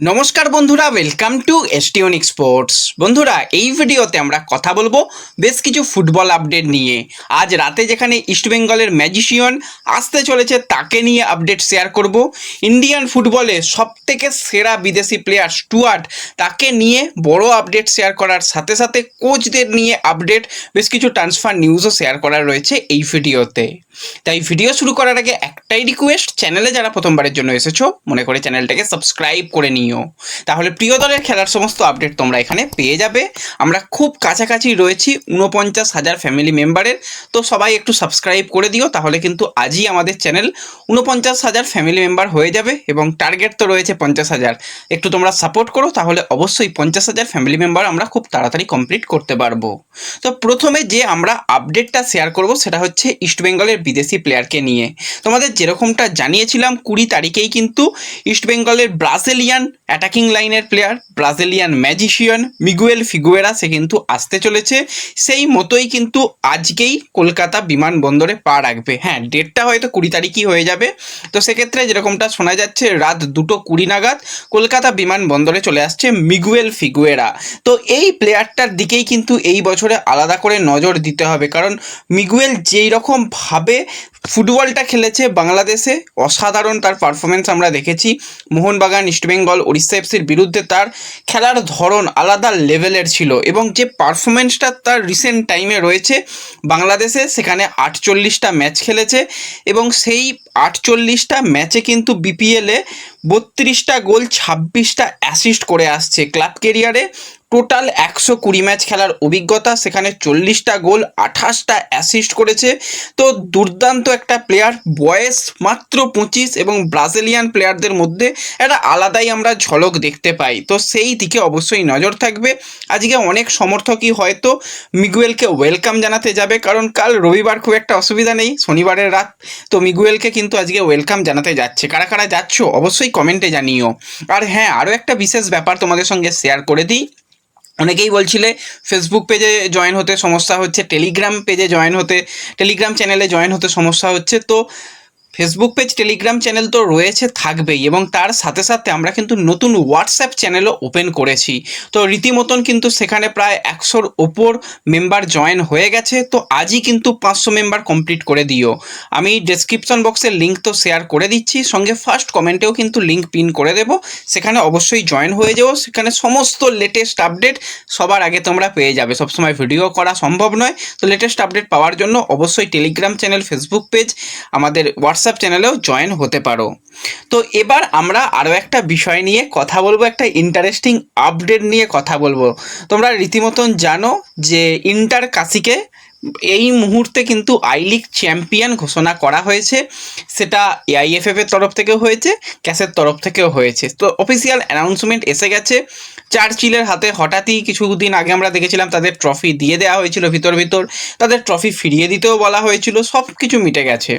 নমস্কার বন্ধুরা welcome to এসটিওনিক sports বন্ধুরা, এই ভিডিওতে আমরা কথা বলব বেশ কিছু ফুটবল আপডেট নিয়ে। আজ রাতে যেখানে ইস্টবেঙ্গলের ম্যাজিশিয়ান আসতে চলেছে, তাকে নিয়ে আপডেট শেয়ার করব। ইন্ডিয়ান ফুটবলে সবথেকে সেরা বিদেশি প্লেয়ার স্টুয়ার্ট তাকে নিয়ে বড় আপডেট শেয়ার করার সাথে সাথে কোচদের নিয়ে আপডেট বেশ কিছু ট্রান্সফার নিউজও শেয়ার করা রয়েছে এই ভিডিওতে। তাই ভিডিও শুরু করার আগে একটাই রিকোয়েস্ট চ্যানেলে যারা প্রথমবারের জন্য এসেছ, মনে করে চ্যানেলটাকে সাবস্ক্রাইব করে নিও। তাহলে প্রিয় দলের খেলার সমস্ত আপডেট তোমরা এখানে পেয়ে যাবে। আমরা খুব কাছাকাছি রয়েছি উনপঞ্চাশ হাজার ফ্যামিলি মেম্বারের তো সবাই একটু সাবস্ক্রাইব করে দিও, তাহলে কিন্তু আজই আমাদের চ্যানেল উনপঞ্চাশ হাজার ফ্যামিলি মেম্বার হয়ে যাবে এবং টার্গেট তো রয়েছে পঞ্চাশ হাজার। একটু তোমরা সাপোর্ট করো, তাহলে অবশ্যই পঞ্চাশ হাজার ফ্যামিলি মেম্বার আমরা খুব তাড়াতাড়ি কমপ্লিট করতে পারব। তো প্রথমে যে আমরা আপডেটটা শেয়ার করব, সেটা হচ্ছে ইস্টবেঙ্গলের বিদেশি প্লেয়ারকে নিয়ে। তোমাদের যেরকমটা জানিয়েছিলাম, কুড়ি তারিখেই কিন্তু ইস্টবেঙ্গলের ব্রাজিলিয়ান অ্যাটাকিং লাইনের player Brazilian magician Miguel Figueira সে কিন্তু আসতে চলেছে। সেই মতোই কিন্তু আজকেই কলকাতা বিমানবন্দরে পা রাখবে। হ্যাঁ ডেটটা হয়তো কুড়ি তারিখই হয়ে যাবে। তো সেক্ষেত্রে যেরকমটা শোনা যাচ্ছে, রাত দুটো কুড়ি নাগাদ কলকাতা বিমানবন্দরে চলে আসছে মিগুয়েল ফিগুয়েরা তো এই প্লেয়ারটার দিকেই কিন্তু এই বছরে আলাদা করে নজর দিতে হবে। কারণ মিগুয়েল যেই রকম ভাবে ফুটবলটা খেলেছে বাংলাদেশে। অসাধারণ তার পারফরমেন্স আমরা দেখেছি। মোহনবাগান ইস্টবেঙ্গল ওড়িশা এফসির বিরুদ্ধে তার খেলার ধরন আলাদা লেভেলের ছিল এবং যে পারফরমেন্সটা তার রিসেন্ট টাইমে রয়েছে, বাংলাদেশে সেখানে আটচল্লিশটা ম্যাচ খেলেছে এবং সেই আটচল্লিশটা ম্যাচে কিন্তু বিপিএলে বত্রিশটা গোল, ছাব্বিশটা অ্যাসিস্ট করে আসছে ক্লাব কেরিয়ারে। টোটাল একশো কুড়ি ম্যাচ খেলার অভিজ্ঞতা, সেখানে চল্লিশটা গোল, আঠাশটা অ্যাসিস্ট করেছে। তো দুর্দান্ত একটা প্লেয়ার বয়স মাত্র পঁচিশ এবং ব্রাজিলিয়ান প্লেয়ারদের মধ্যে একটা আলাদাই আমরা ঝলক দেখতে পাই। তো সেই দিকে অবশ্যই নজর থাকবে। আজকে অনেক সমর্থকই হয়তো মিগুয়েলকে ওয়েলকাম জানাতে যাবে, কারণ কাল রবিবার খুব একটা অসুবিধা নেই, শনিবারের রাত। তো মিগুয়েলকে কিন্তু আজকে ওয়েলকাম জানাতে যাচ্ছে। কারা কারা যাচ্ছ? অবশ্যই কমেন্টে জানিও। আর হ্যাঁ আরও একটা বিশেষ ব্যাপার তোমাদের সঙ্গে শেয়ার করে দিই। অনেকেই বলছিলে ফেসবুক পেজে জয়েন হতে সমস্যা হচ্ছে টেলিগ্রাম পেজে জয়েন হতে টেলিগ্রাম চ্যানেলে জয়েন হতে সমস্যা হচ্ছে। তো ফেসবুক পেজ টেলিগ্রাম চ্যানেল তো রয়েছে, থাকবেই এবং তার সাথে সাথে আমরা কিন্তু নতুন হোয়াটসঅ্যাপ চ্যানেলও ওপেন করেছি। তো রীতিমতন কিন্তু সেখানে প্রায় একশোর ওপর মেম্বার জয়েন হয়ে গেছে, তো আজই কিন্তু পাঁচশো মেম্বার কমপ্লিট করে দিও। আমি ডেসক্রিপশন বক্সের লিঙ্ক তো শেয়ার করে দিচ্ছি, সঙ্গে ফার্স্ট কমেন্টেও কিন্তু লিঙ্ক পিন করে দেব। সেখানে অবশ্যই জয়েন হয়ে যাও, সেখানে সমস্ত লেটেস্ট আপডেট সবার আগে তোমরা পেয়ে যাবে। সবসময় ভিডিও করা সম্ভব নয়, তো লেটেস্ট আপডেট পাওয়ার জন্য অবশ্যই টেলিগ্রাম চ্যানেল ফেসবুক পেজ আমাদের হোয়াটসঅ্যাপ চ্যানেলেও জয়েন হতে পারো। তো এবার আমরা আরও একটা বিষয় নিয়ে কথা বলব, একটা ইন্টারেস্টিং আপডেট নিয়ে কথা বলব। তোমরা রীতিমতন জানো যে ইন্টার কাশিকে এই মুহূর্তে কিন্তু আই লিগ চ্যাম্পিয়ন ঘোষণা করা হয়েছে। সেটা এআইএফএফ এর তরফ থেকেও হয়েছে, ক্যাসের তরফ থেকেও হয়েছে। তো অফিসিয়াল অ্যানাউন্সমেন্ট এসে গেছে। চার্চিলের হাতে হঠাৎই কিছুদিন আগে আমরা দেখেছিলাম তাদের ট্রফি দিয়ে দেওয়া হয়েছিল ভিতর ভিতর। তাদের ট্রফি ফিরিয়ে দিতেও বলা হয়েছিল সব কিছু মিটে গেছে।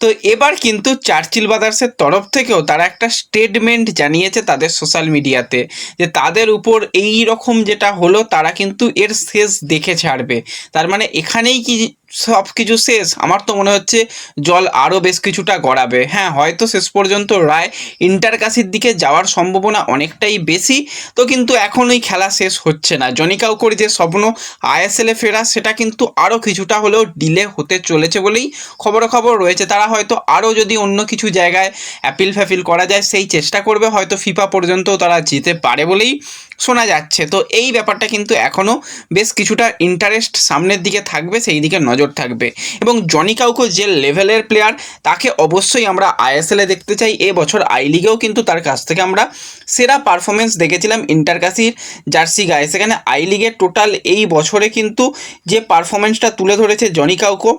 তো এবার কিন্তু চার্চিল ব্রাদার্সের তরফ থেকেও তারা একটা স্টেটমেন্ট জানিয়েছে তাদের সোশ্যাল মিডিয়াতে যে তাদের উপর এই রকম যেটা হলো, তারা কিন্তু এর শেষ দেখে ছাড়বে। তার মানে এখানেই কি সব কিছু শেষ। আমার তো মনে হচ্ছে জল আরও বেশ কিছুটা গড়াবে। হ্যাঁ হয়তো শেষ পর্যন্ত রায় ইন্টারকাশির দিকে যাওয়ার সম্ভাবনা অনেকটাই বেশি। তো কিন্তু এখন ওই খেলা শেষ হচ্ছে না। জনিকাও করে যে স্বপ্ন আইএসএলে ফেরা, সেটা কিন্তু আরও কিছুটা হলেও ডিলে হতে চলেছে বলেই খবরাখবর রয়েছে। তারা হয়তো আরও যদি অন্য কিছু জায়গায় অ্যাপিল ফ্যাপিল করা যায়, সেই চেষ্টা করবে। হয়তো ফিফা পর্যন্ত তারা যেতে পারে বলেই শোনা যাচ্ছে। তো এই ব্যাপারটা কিন্তু এখনও বেশ কিছুটা ইন্টারেস্ট সামনের দিকে থাকবে সেই দিকে নজর থাকবে। এবং জনি কাউকো যে লেভেলের প্লেয়ার তাকে অবশ্যই আমরা আইএসএলে দেখতে চাই। এবছর বছর আই লিগেও কিন্তু তার কাছ থেকে আমরা সেরা পারফরমেন্স দেখেছিলাম ইন্টারকাসির জার্সি গায়ে। সেখানে আই লিগের টোটাল এই বছরে কিন্তু যে পারফরমেন্সটা তুলে ধরেছে জনি কাউকো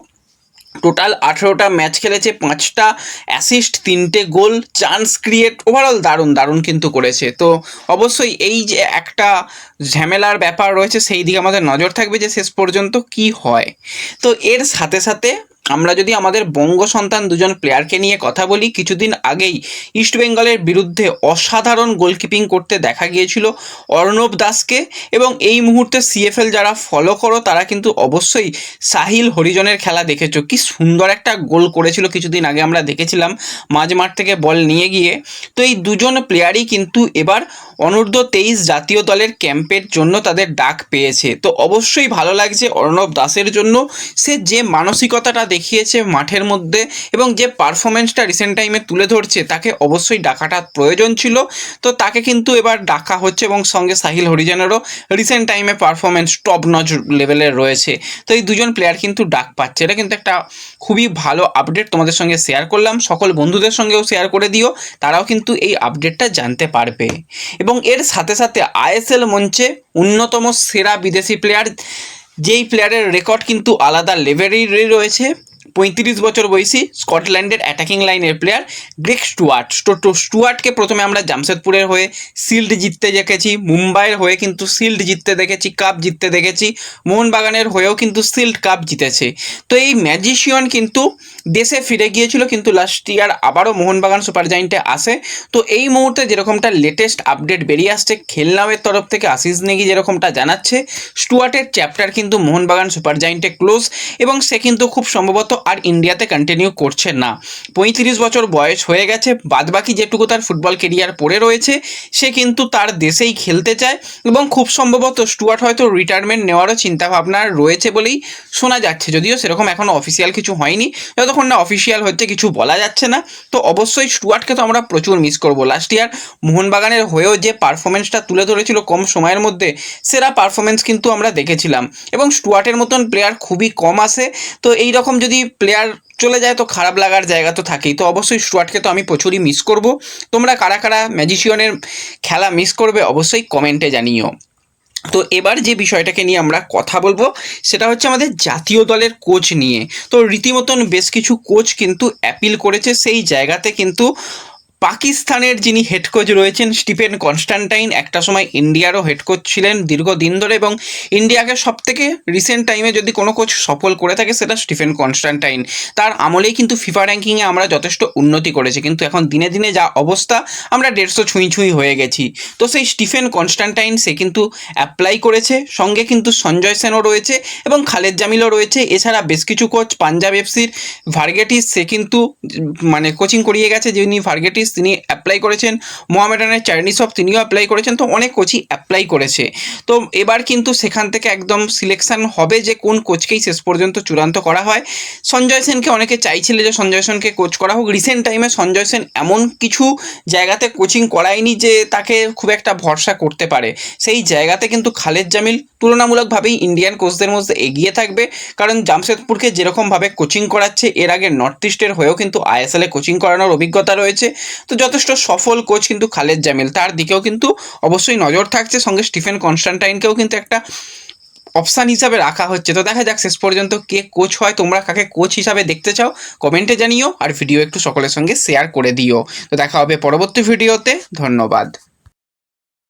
টোটাল আঠেরোটা ম্যাচ খেলেছে, পাঁচটা অ্যাসিস্ট তিনটে গোল চান্স ক্রিয়েট ওভারঅল দারুণ দারুণ কিন্তু করেছে। তো অবশ্যই এই যে একটা ঝামেলার ব্যাপার রয়েছে, সেই দিকে আমাদের নজর থাকবে যে শেষ পর্যন্ত কি হয়। তো এর সাথে সাথে আমরা যদি আমাদের বঙ্গ সন্তান দুজন প্লেয়ারকে নিয়ে কথা বলি, কিছুদিন আগেই ইস্টবেঙ্গলের বিরুদ্ধে অসাধারণ গোলকিপিং করতে দেখা গিয়েছিল অর্ণব দাসকে এবং এই মুহূর্তে সিএফএল যারা ফলো করো, তারা কিন্তু অবশ্যই সাহিল হরিজনের খেলা দেখেছ। কি সুন্দর একটা গোল করেছিল কিছুদিন আগে আমরা দেখেছিলাম মাঝ মাঠ থেকে বল নিয়ে গিয়ে। তো এই দুজন প্লেয়ারই কিন্তু এবার অনূর্ধ্ব তেইশ জাতীয় দলের ক্যাম্পের জন্য তাদের ডাক পেয়েছে। তো অবশ্যই ভালো লাগছে অর্ণব দাসের জন্য। সে যে মানসিকতাটা দেখিয়েছে মাঠের মধ্যে এবং যে পারফরমেন্সটা রিসেন্ট টাইমে তুলে ধরছে, তাকে অবশ্যই ডাকাটা প্রয়োজন ছিল। তো তাকে কিন্তু এবার ডাকা হচ্ছে এবং সঙ্গে সাহিল হরিজনেরও রিসেন্ট টাইমে পারফরমেন্স টপ নচ লেভেলের রয়েছে। তো এই দুজন প্লেয়ার কিন্তু ডাক পাচ্ছে। এটা কিন্তু একটা খুবই ভালো আপডেট তোমাদের সঙ্গে শেয়ার করলাম। সকল বন্ধুদের সঙ্গেও শেয়ার করে দিও। তারাও কিন্তু এই আপডেটটা জানতে পারবে। এবং এর সাথে সাথে আইএসএল মঞ্চে অন্যতম সেরা বিদেশি প্লেয়ার যেই প্লেয়ারের রেকর্ড কিন্তু আলাদা লেভেলেরই রয়েছে। পঁয়ত্রিশ বছর বয়সী স্কটল্যান্ডের অ্যাটাকিং লাইনের প্লেয়ার গ্রেক স্টুয়ার্ট তো স্টুয়ার্টকে প্রথমে আমরা জামশেদপুরের হয়ে শিল্ড জিততে দেখেছি, মুম্বাইয়ের হয়ে কিন্তু শিল্ড জিততে দেখেছি কাপ জিততে দেখেছি, মোহনবাগানের হয়েও কিন্তু শিল্ড কাপ জিতেছে। তো এই ম্যাজিশিয়ান কিন্তু দেশে ফিরে গিয়েছিল, কিন্তু লাস্ট ইয়ার আবারও মোহনবাগান সুপার জায়েন্টে আসে। তো এই মুহূর্তে যেরকমটা লেটেস্ট আপডেট বেরিয়ে আসছে খেলনাওয়ের তরফ থেকে আশিস নেগি যেরকমটা জানাচ্ছে স্টুয়ার্টের চ্যাপ্টার কিন্তু মোহনবাগান সুপার জায়েন্টে ক্লোজ এবং সে কিন্তু খুব সম্ভবত আর ইন্ডিয়াতে কন্টিনিউ করছে না। পঁয়ত্রিশ বছর বয়স হয়ে গেছে, বাদবাকি যেটুকু তার ফুটবল কেরিয়ার পড়ে রয়েছে, সে কিন্তু তার দেশেই খেলতে চায় এবং খুব সম্ভবত স্টুয়ার্ট হয়তো রিটায়ারমেন্ট নেওয়ারও চিন্তাভাবনা রয়েছে বলেই শোনা যাচ্ছে। যদিও সেরকম এখনও অফিসিয়াল কিছু হয়নি, যতক্ষণ না অফিসিয়াল হচ্ছে কিছু বলা যাচ্ছে না, তো অবশ্যই স্টুয়ার্টকে তো আমরা প্রচুর মিস করব। লাস্ট ইয়ার মোহনবাগানের হয়েও যে পারফরমেন্সটা তুলে ধরেছিল কম সময়ের মধ্যে, সেরা পারফরমেন্স কিন্তু আমরা দেখেছিলাম। এবং স্টুয়ার্টের মতন প্লেয়ার খুবই কম আসে তো এই রকম যদি প্লেয়ার চলে যায় তো খারাপ লাগার জায়গা তো থাকেই। তো অবশ্যই স্টুয়ার্টকে তো আমি প্রচুরই মিস করব। তোমরা কারা কারা ম্যাজিশিয়ানের খেলা মিস করবে অবশ্যই কমেন্টে জানিও। তো এবার যে বিষয়টাকে নিয়ে আমরা কথা বলব, সেটা হচ্ছে আমাদের জাতীয় দলের কোচ নিয়ে। তো রীতিমতন বেশ কিছু কোচ কিন্তু অ্যাপিল করেছে, সেই জায়গাতে কিন্তু পাকিস্তানের যিনি হেড কোচ রয়েছেন স্টিফেন কনস্ট্যান্টাইন একটা সময় ইন্ডিয়ারও হেড কোচ ছিলেন দীর্ঘদিন ধরে এবং ইন্ডিয়াকে সব থেকে রিসেন্ট টাইমে যদি কোনো কোচ সফল করে থাকে সেটা স্টিফেন কনস্ট্যান্টাইন তার আমলেই কিন্তু ফিফা র্যাঙ্কিংয়ে আমরা যথেষ্ট উন্নতি করেছি, কিন্তু এখন দিনে দিনে যা অবস্থা, আমরা দেড়শো ছুঁই ছুঁই হয়ে গেছি। তো সেই স্টিফেন কনস্ট্যান্টাইন সে কিন্তু অ্যাপ্লাই করেছে, সঙ্গে কিন্তু সঞ্জয় সেনও রয়েছে এবং খালেদ জামিলও রয়েছে। এছাড়া বেশ কিছু কোচ, পাঞ্জাব এফসির, ভার্গেটিস, সে কিন্তু মানে কোচিং করিয়ে গেছে, যিনি ভার্গেটিস তিনি অ্যাপ্লাই করেছেন মোহামেডানের চার্নিসফ তিনিও অ্যাপ্লাই করেছেন, তো অনেক কোচই অ্যাপ্লাই করেছে। তো এবার কিন্তু সেখান থেকে একদম সিলেকশন হবে যে কোন কোচকেই শেষ পর্যন্ত চূড়ান্ত করা হয়। সঞ্জয় সেনকে অনেকে চাইছিল যে সঞ্জয় সেনকে কোচ করা হোক। রিসেন্ট টাইমে সঞ্জয় সেন এমন কিছু জায়গাতে কোচিং করায়নি যে তাকে খুব একটা ভরসা করতে পারে। সেই জায়গাতে কিন্তু খালেদ জামিল তুলনামূলকভাবেই ইন্ডিয়ান কোচদের মধ্যে এগিয়ে থাকবে। কারণ জামশেদপুরকে যেরকমভাবে কোচিং করাচ্ছে, এর আগে নর্থ ইস্টের হয়েও কিন্তু আইএসএলে কোচিং করানোর অভিজ্ঞতা রয়েছে। তো যথেষ্ট সফল কোচ কিন্তু খালেদ জামিল। তার দিকেও কিন্তু অবশ্যই নজর থাকছে। সঙ্গে স্টিফেন কনস্টান্টাইনকেও কিন্তু একটা অপশান হিসাবে রাখা হচ্ছে। তো দেখা যাক শেষ পর্যন্ত কে কোচ হয়, তোমরা কাকে কোচ হিসাবে দেখতে চাও? কমেন্টে জানিও। আর ভিডিও একটু সকলের সঙ্গে শেয়ার করে দিও। তো দেখা হবে পরবর্তী ভিডিওতে ধন্যবাদ।